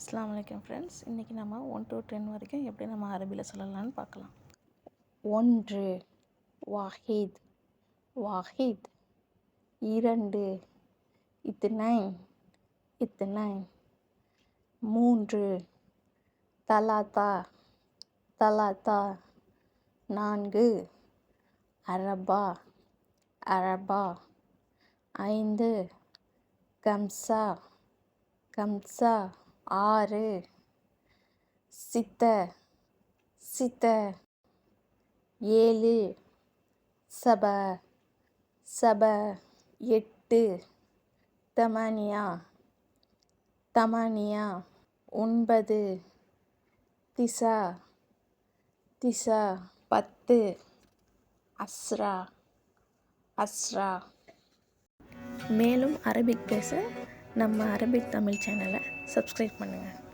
அஸ்லாம் வலைக்கம் ஃப்ரெண்ட்ஸ் இன்றைக்கி நம்ம ஒன் டு டென் வரைக்கும் எப்படி நம்ம அரபியில் சொல்லலாம்னு பார்க்கலாம். ஒன்று வாஹித் வாஹித். இரண்டு இத்னைன் இத்னைன் மூன்று தலாத்தா தலாத்தா. நான்கு அரபா அரபா. ஐந்து கம்சா கம்சா. ஆறு. சித்த. சித்த. ஏழு. சப. சப. எட்டு. தமானியா. தமானியா. ஒன்பது. திசா. திசா. பத்து. அஸ்ரா. அஸ்ரா. மேலும் அரபிக் பேச நம்ம அரபிக் தமிழ் சேனலை சப்ஸ்கிரைப் பண்ணுங்கள்